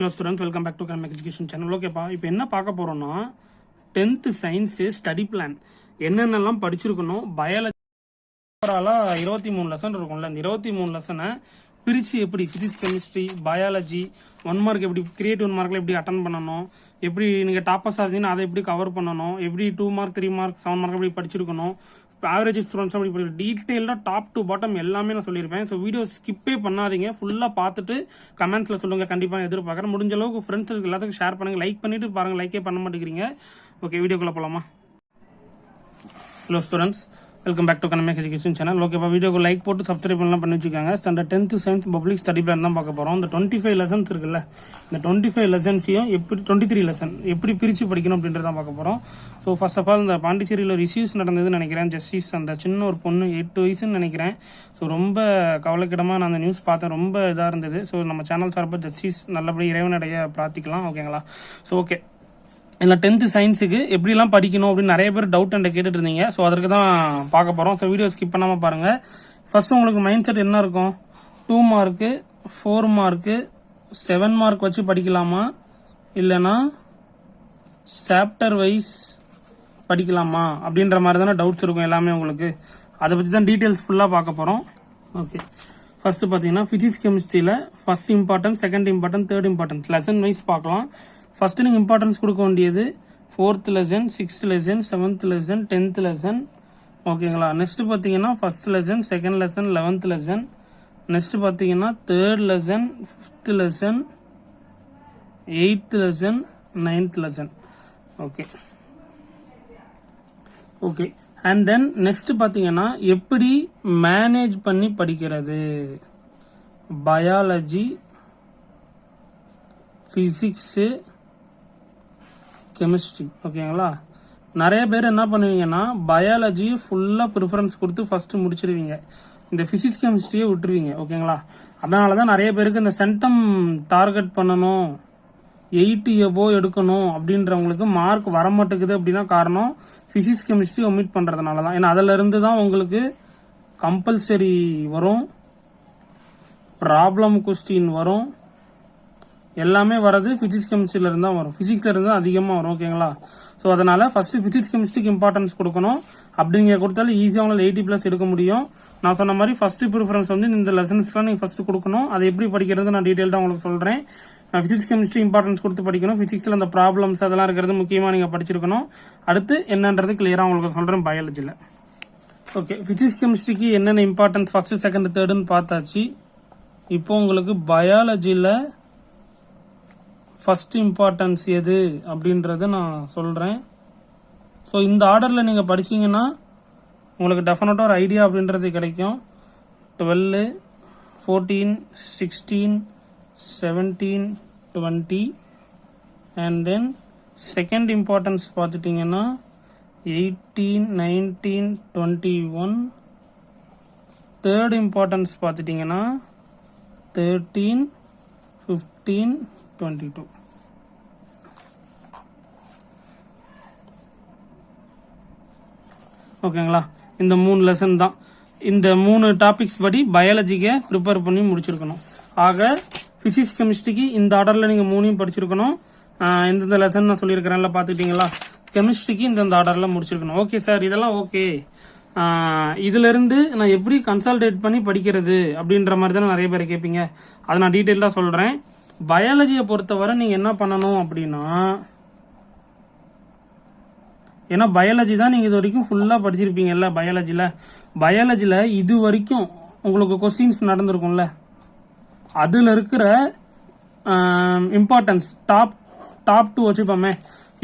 Hello students welcome back to garam education channel. ஓகேப்பா இப்போ என்ன பார்க்க போகிறோன்னா டென்த்து சயின்ஸு ஸ்டடி பிளான். என்னென்னலாம் படிச்சிருக்கணும்? பயாலஜி ஓவராலாக இருபத்தி மூணு லெசன் இருக்கும்ல. இந்த இருபத்தி மூணு லெசனை பிரித்து எப்படி physics chemistry biology one mark எப்படி கிரியேட் ஒன் மார்க்கில் எப்படி அட்டன் பண்ணணும்? எப்படி நீங்கள் டாப்பஸ் இருந்தீங்கன்னா அதை எப்படி கவர் பண்ணணும்? எப்படி two mark three mark seven mark எப்படி படிச்சிருக்கணும்? ஆவரேஜ் ஸ்டூடெண்ட்ஸ் அப்படி படிக்கிற டீட்டெயிலாக டாப் டு பாட்டம் எல்லாமே நான் சொல்லியிருப்பேன். ஸோ வீடியோ ஸ்கிப்பே பண்ணாதீங்க. ஃபுல்லாக பார்த்துட்டு கமெண்ட்ஸில் சொல்லுங்கள் கண்டிப்பாக எதிர்பார்க்குறேன். முடிஞ்ச அளவுக்கு ஃப்ரெண்ட்ஸுக்கு எல்லாத்துக்கும் ஷேர் பண்ணுங்கள் லைக் பண்ணிவிட்டு பாருங்கள் லைக்கே பண்ண மாட்டேங்கிறீங்க. ஓகே வீடியோக்குள்ளே போகலாமா hello students welcome back to கனமேக் education channel ஓகேப்பா வீடியோக்கு லைக் போட்டு சப்ஸ்கிரைப் பண்ணலாம் பண்ணி வச்சுக்காங்க. Standard tenth science public study plan தான் பார்க்க போகிறோம் இந்த டுவெண்ட்டி ஃபைவ் லெசன்ஸ் இருக்குல்ல இந்த டுவெண்ட்டி ஃபைவ் லெசன்ஸையும் எப்படி டுவெண்ட்டி த்ரீ லெசன் எப்படி பிரித்து படிக்கணும் அப்படின்றத பார்க்க போகிறோம் ஸோ ஃபர்ஸ்ட் ஆஃப் ஆல் இந்த பாண்டிச்சேரியில் ரிசீவ்ஸ் நடந்ததுன்னு நினைக்கிறேன். ஜஸ்டிஸ் அந்த சின்ன ஒரு பொண்ணு எட்டு வயசுன்னு நினைக்கிறேன். ஸோ ரொம்ப கவலைக்கிடமாக நான் அந்த நியூஸ் பார்த்தேன். ரொம்ப இதாக இருந்தது. ஸோ நம்ம சேனல் சார்பாக ஜஸ்டிஸ் நல்லபடி இறைவனடைய பிரார்த்திக்கலாம். ஓகேங்களா ஸோ ஓகே இல்லை டென்த்து சயின்ஸுக்கு எப்படிலாம் படிக்கணும் அப்படின்னு நிறைய பேர் டவுட் என்கிட்ட கேட்டுட்டு இருந்தீங்க. ஸோ அதற்கு தான் பார்க்க போகிறோம் ஸோ வீடியோ ஸ்கிப் பண்ணாமல் பாருங்கள் ஃபர்ஸ்ட் உங்களுக்கு மைண்ட் செட் என்ன இருக்கும்? Two mark four mark seven mark வச்சு படிக்கலாமா? இல்லைன்னா சாப்டர் வைஸ் படிக்கலாமா? அப்படின்ற மாதிரி தானே டவுட்ஸ் இருக்கும் எல்லாமே உங்களுக்கு. அதை பற்றி தான் டீட்டெயில்ஸ் ஃபுல்லாக பார்க்க போகிறோம் ஓகே ஃபஸ்ட்டு பார்த்தீங்கன்னா physics கெமிஸ்ட்ரியில் first important second important third important lesson wise பார்க்கலாம். ஃபஸ்ட்டு நீங்கள் இம்பார்ட்டன்ஸ் கொடுக்க வேண்டியது fourth lesson sixth lesson seventh lesson tenth lesson ஓகேங்களா நெக்ஸ்ட் பார்த்தீங்கன்னா first lesson second lesson eleventh lesson next பார்த்தீங்கன்னா third lesson fifth lesson eighth lesson ninth lesson okay okay and then next பார்த்தீங்கன்னா எப்படி manage பண்ணி படிக்கிறது? Biology physics chemistry ஓகேங்களா நிறைய பேர் என்ன பண்ணுவீங்கன்னா பயாலஜி ஃபுல்லாக ப்ரிஃபரன்ஸ் கொடுத்து ஃபஸ்ட்டு முடிச்சிருவீங்க. இந்த ஃபிசிக்ஸ் கெமிஸ்ட்ரியே விட்டுருவீங்க ஓகேங்களா அதனால தான் நிறைய பேருக்கு இந்த சென்டம் டார்கெட் பண்ணணும் எயிட்டி எபோ எடுக்கணும் அப்படின்றவங்களுக்கு மார்க் வர மாட்டேங்குது அப்படின்னா காரணம் ஃபிசிக்ஸ் கெமிஸ்ட்ரி ஒமிட் பண்ணுறதுனால தான் ஏன்னா அதிலிருந்து தான் உங்களுக்கு கம்பல்சரி வரும் ப்ராப்ளம் கொஸ்டின் வரும் எல்லாமே வர்றது ஃபிசிக்ஸ் கெமிஸ்ட்ரியிலேருந்து தான் வரும். ஃபிசிக்ஸ்லேருந்து தான் அதிகமாக வரும் ஓகேங்களா ஸோ அதனால் ஃபஸ்ட்டு ஃபிசிக்ஸ் கெமிஸ்ட்ரிக்கு இம்பார்ட்டன்ஸ் கொடுக்கணும். அப்படிங்க கொடுத்தாலும் ஈஸியாக உங்களால் எயிட்டி ப்ளஸ் எடுக்க முடியும். நான் சொன்ன மாதிரி ஃபஸ்ட்டு ப்ரிஃபரன்ஸ் வந்து இந்த லெசன்ஸ்லாம் நீங்கள் ஃபஸ்ட்டு கொடுக்கணும். அதை எப்படி படிக்கிறது நான் டீட்டெயில்டாக உங்களுக்கு சொல்கிறேன் ஃபிசிக்ஸ் கெமிஸ்ட்ரி இம்பார்ட்டன்ஸ் கொடுத்து படிக்கணும். ஃபிசிக்ஸில் அந்த ப்ராப்ளம்ஸ் அதெல்லாம் இருக்கிறது முக்கியமாக நீங்கள் படிச்சிருக்கணும். அடுத்து என்னன்றது கிளியராக உங்களுக்கு சொல்கிறேன் பயாலஜியில் ஓகே ஃபிசிக்ஸ் கெமிஸ்ட்ரிக்கு என்னென்ன இம்பார்ட்டன்ஸ் ஃபஸ்ட்டு செகண்ட் தேர்டுன்னு பார்த்தாச்சு. இப்போ உங்களுக்கு பயாலஜியில் ஃபஸ்ட் இம்பார்ட்டன்ஸ் எது அப்படின்றத நான் சொல்கிறேன் ஸோ இந்த ஆர்டரில் நீங்கள் படிச்சீங்கன்னா உங்களுக்கு டெஃபினட்டாக ஒரு ஐடியா அப்படின்றது கிடைக்கும். Twelve fourteen sixteen seventeen twenty and then second importance பார்த்துட்டிங்கன்னா eighteen nineteen twenty one third importance பார்த்துட்டிங்கன்னா தேர்ட்டீன் ஃபிஃப்டீன் டுவெண்ட்டி டூ ஓகேங்களா? இந்த மூணு லெசன் தான். இந்த மூணு டாபிக்ஸ் படி பயாலஜிக்கை ப்ரிப்பேர் பண்ணி முடிச்சிருக்கணும். ஆக ஃபிசிக்ஸ் கெமிஸ்ட்ரிக்கு இந்த ஆர்டரில் நீங்கள் மூணையும் படிச்சிருக்கணும். இந்தந்த எந்தெந்த லெசன் நான் சொல்லியிருக்கிறேன்ல பார்த்துக்கிட்டீங்களா? கெமிஸ்ட்ரிக்கு இந்தந்த ஆர்டரில் முடிச்சிருக்கணும். ஓகே சார் இதெல்லாம் ஓகே இதுலேருந்து நான் எப்படி கன்சல்டேட் பண்ணி படிக்கிறது அப்படின்ற மாதிரி தானே நிறைய பேர் கேட்பீங்க. அதை நான் டீட்டெயிலாக சொல்கிறேன் பயாலஜியை பொறுத்தவரை நீங்கள் என்ன பண்ணணும் அப்படின்னா ஏன்னா பயாலஜி தான் நீங்கள் இது வரைக்கும் ஃபுல்லாக படிச்சிருப்பீங்கல்ல பயாலஜியில் பயாலஜியில் இது வரைக்கும் உங்களுக்கு கொஸ்டின்ஸ் நடந்திருக்கும்ல. அதில் இருக்கிற இம்பார்ட்டன்ஸ் டாப் டாப் டூ வச்சுப்போமே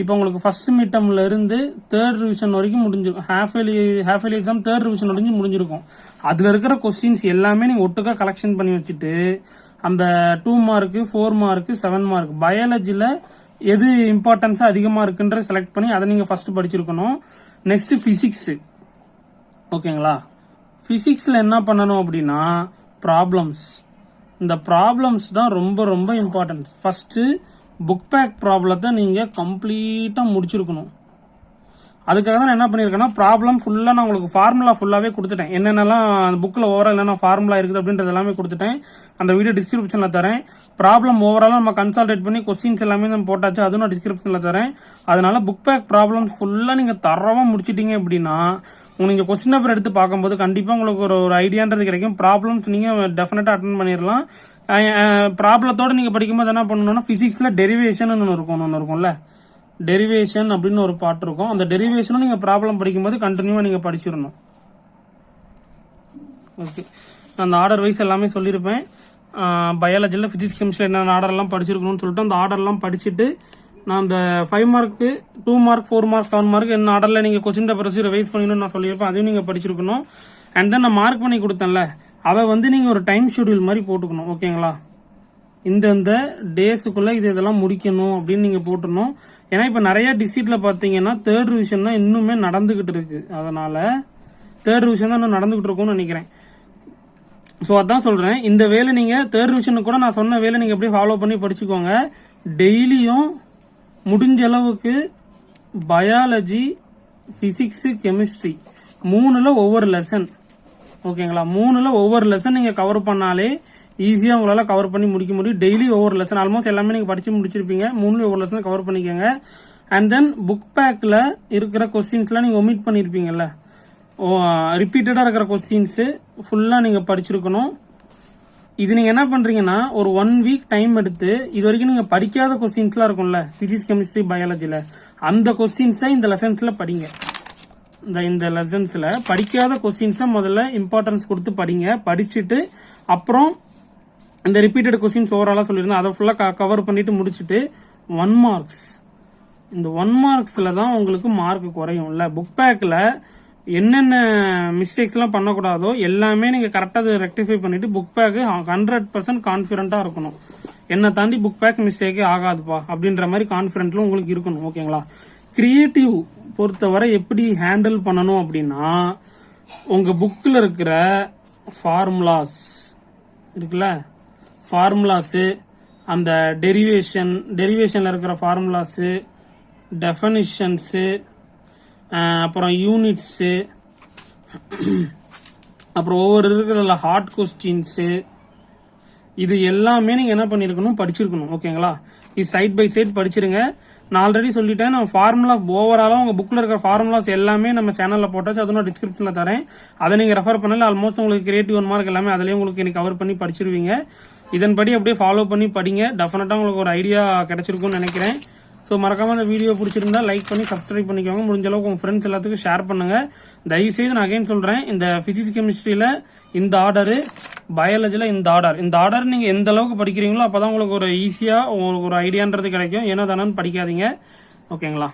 இப்போ உங்களுக்கு ஃபர்ஸ்ட் மிட்டம்ல இருந்து தேர்ட் ரிவிஷன் வரைக்கும் முடிஞ்சிருக்கும் half yearly half yearly exam third revision வரைக்கும் முடிஞ்சிருக்கும். அதில் இருக்கிற கொஸ்டின்ஸ் எல்லாமே நீங்கள் ஒட்டுக்கா கலெக்ஷன் பண்ணி வச்சுட்டு அந்த two mark four mark seven mark பயாலஜியில் எது இம்பார்ட்டன்ஸாக அதிகமாக இருக்குன்ற செலக்ட் பண்ணி அதை நீங்கள் ஃபர்ஸ்ட் படிச்சிருக்கணும். நெக்ஸ்ட் ஃபிசிக்ஸு ஓகேங்களா? ஃபிசிக்ஸில் என்ன பண்ணணும் அப்படின்னா ப்ராப்ளம்ஸ் இந்த ப்ராப்ளம்ஸ் தான் ரொம்ப ரொம்ப இம்பார்ட்டன்ஸ் ஃபஸ்ட்டு புக் பேக் ப்ராப்ளத்தை நீங்கள் கம்ப்ளீட்டாக முடிச்சிருக்கணும். அதுக்காக தான் நான் என்ன பண்ணியிருக்கேன்னா ப்ராப்ளம் ஃபுல்லாக நான் உங்களுக்கு ஃபார்முலா ஃபுல்லாகவே கொடுத்துட்டேன். என்னென்னலாம் அந்த புக்கில் ஓவரால் என்னென்ன ஃபார்முலா இருக்குது அப்படின்றது எல்லாமே கொடுத்துட்டேன். அந்த வீடியோ டிஸ்கிரிப்ஷனில் தரேன். ப்ராப்ளம் ஓவராலாக நம்ம கன்சல்டேட் பண்ணி கொஸ்டின்ஸ் எல்லாமே நம்ம போட்டாச்சு அதுவும் நான் டிஸ்கிரிப்ஷனில் தரேன். அதனால புக் பேக் ப்ராப்ளம்ஸ் ஃபுல்லாக நீங்கள் தரவாக முடிச்சிட்டிங்க அப்படின்னா உங்களுக்கு நீங்கள் கொஸ்டின் பேப்பர் எடுத்து பார்க்கும்போது கண்டிப்பாக உங்களுக்கு ஒரு ஒரு ஐடியான்றது கிடைக்கும். ப்ராப்ளம்ஸ் நீங்கள் டெஃபினட்டாக அட்டன் பண்ணிடலாம் ப்ராப்ளத்தோடு நீங்கள் படிக்கும்போது என்ன பண்ணணும்னா ஃபிசிக்ஸில் டெரிவேஷன் ஒன்று இருக்கும் ஒன்று இருக்கும்ல. டெரிவேஷன் அப்படின்னு ஒரு பாட்டு இருக்கும். அந்த டெரிவேஷனும் நீங்கள் ப்ராப்ளம் படிக்கும்போது கண்டினியூவாக நீங்கள் படிச்சிடணும் ஓகே நான் அந்த ஆர்டர் வைஸ் எல்லாமே சொல்லியிருப்பேன் பயாலஜியில் ஃபிசிக்ஸ் கெமிஸ்ட்ரி என்னென்ன ஆர்டர்லாம் படிச்சிருக்கணும்னு சொல்லிட்டு அந்த ஆர்டர்லாம் படிச்சுட்டு நான் அந்த five mark two mark four mark seven mark என்ன ஆர்டரில் நீங்கள் கொஸ்டின் பேப்பர்ஸ் ரிவைஸ் பண்ணிக்கணும்னு நான் சொல்லியிருப்பேன். அதையும் நீங்கள் படிச்சிருக்கணும். அண்ட் தென் நான் மார்க் பண்ணி கொடுத்தேன்ல. அதை வந்து நீங்கள் ஒரு டைம் ஷெடியூல் மாதிரி போட்டுக்கணும். ஓகேங்களா இந்தந்த டேஸுக்குள்ளே இது இதெல்லாம் முடிக்கணும் அப்படின்னு நீங்கள் போட்டுடணும் ஏன்னா இப்போ நிறையா டிசிட்ல பார்த்தீங்கன்னா தேர்ட் ரிவிஷன் தான் இன்னுமே நடந்துக்கிட்டு இருக்கு. அதனால் தேர்ட் ரிவிஷன் தான் இன்னும் நடந்துக்கிட்டு இருக்கும்னு நினைக்கிறேன். ஸோ அதான் சொல்கிறேன் இந்த வேலை நீங்கள் தேர்ட் ரிவிஷனுக்கு கூட நான் சொன்ன வேலை நீங்கள் அப்படியே ஃபாலோ பண்ணி படிச்சுக்கோங்க. டெய்லியும் முடிஞ்ச அளவுக்கு பயாலஜி ஃபிசிக்ஸு கெமிஸ்ட்ரி மூணுல ஒவ்வொரு லெசன் ஓகேங்களா மூணில் ஒவ்வொரு லெசன் நீங்கள் கவர் பண்ணாலே ஈஸியாக உங்களால் கவர் பண்ணி முடிக்க முடியும். டெய்லி ஒவ்வொரு லெசன் ஆல்மோஸ்ட் எல்லாமே நீங்கள் படித்து முடிச்சிருப்பீங்க. மூணு ஒவ்வொரு லெசன் கவர் பண்ணிக்கோங்க. அண்ட் தென் புக் பேக்கில் இருக்கிற கொஸ்டின்ஸ்லாம் நீங்கள் ஒமிட் பண்ணியிருப்பீங்கல்ல ரிப்பீட்டடாக இருக்கிற கொஸ்டின்ஸு ஃபுல்லாக நீங்கள் படிச்சிருக்கணும். இது நீங்கள் என்ன பண்ணுறீங்கன்னா ஒரு ஒன் வீக் டைம் எடுத்து இது வரைக்கும் நீங்கள் படிக்காத கொஸ்டின்ஸ்லாம் இருக்கும்ல ஃபிசிக்ஸ் கெமிஸ்ட்ரி பயாலஜியில் அந்த கொஸ்டின்ஸை இந்த லெசன்ஸில் படிங்க. இந்த இந்த லெசன்ஸில் படிக்காத கொஸ்டின்ஸை முதல்ல இம்பார்ட்டன்ஸ் கொடுத்து படிங்க. படிச்சுட்டு அப்புறம் இந்த ரிப்பீட்டட் கொஸ்டின்ஸ் ஓவராலாக சொல்லியிருந்தேன். அதை ஃபுல்லாக கவர் பண்ணிட்டு முடிச்சுட்டு ஒன் மார்க்ஸ் இந்த ஒன் மார்க்ஸில் தான் உங்களுக்கு மார்க் குறையும்ல. புக் பேக்கில் என்னென்ன மிஸ்டேக்ஸ்லாம் பண்ணக்கூடாதோ எல்லாமே நீங்கள் கரெக்டாக அதை ரெக்டிஃபை பண்ணிவிட்டு புக் பேக்கு ஹண்ட்ரட் பர்சன்ட் கான்ஃபிடண்ட்டாக இருக்கணும். என்னை தாண்டி புக் பேக் மிஸ்டேக்கே ஆகாதுப்பா அப்படின்ற மாதிரி கான்ஃபிடென்ட்ல உங்களுக்கு இருக்கணும் ஓகேங்களா? கிரியேட்டிவ் பொறுத்தவரை எப்படி ஹேண்டில் பண்ணணும் அப்படின்னா உங்கள் புக்கில் இருக்கிற ஃபார்முலாஸ் இருக்குல்ல ஃபார்முலாஸு அந்த டெரிவேஷன் டெரிவேஷனில் இருக்கிற ஃபார்முலாஸு டெஃபனிஷன்ஸு அப்புறம் யூனிட்ஸு அப்புறம் ஒவ்வொரு இருக்கிற ஹார்ட் கொஸ்டின்ஸு இது எல்லாமே நீங்கள் என்ன பண்ணியிருக்கணும் படிச்சிருக்கணும். ஓகேங்களா? இது சைட் பை சைட் படிச்சிருங்க. நான் ஆல்ரெடி சொல்லிட்டேன். நான் ஃபார்முலா ஓவராலாக உங்கள் புக்கில் இருக்கிற ஃபார்முலாஸ் எல்லாமே நம்ம சேனலில் போட்டாச்சு. அதுவும் நான் டிஸ்கிரிப்ஷனில் தரேன். அதை நீங்கள் ரெஃபர் பண்ணல. ஆல்மோஸ்ட் உங்களுக்கு கிரியேட்டிவ் ஒன் மார்க் எல்லாமே அதிலேயே உங்களுக்கு எனக்கு கவர் பண்ணி படிச்சிருவீங்க. இதன்படி அப்படியே ஃபாலோ பண்ணி படிங்க. டெஃபினட்டாக உங்களுக்கு ஒரு ஐடியா கிடைச்சிருக்கும்னு நினைக்கிறேன். ஸோ மறக்காமல் இந்த வீடியோ பிடிச்சிருந்தா லைக் பண்ணி சப்ஸ்கிரைப் பண்ணிக்கோங்க. முடிஞ்ச அளவுக்கு உங்கள் ஃப்ரெண்ட்ஸ் எல்லாத்துக்கும் ஷேர் பண்ணுங்க. தயவுசெய்து நான் அகைன் சொல்கிறேன் இந்த ஃபிசிக்ஸ் கெமிஸ்ட்ரியில் இந்த ஆர்டரு பயாலஜியில் இந்த ஆர்டர் இந்த ஆர்டர் நீங்கள் எந்த அளவுக்கு படிக்கிறீங்களோ அப்பதான் உங்களுக்கு ஒரு ஈஸியாக உங்களுக்கு ஒரு ஐடியான்றது கிடைக்கும். ஏன்னா தானே படிக்காதீங்க. ஓகேங்களா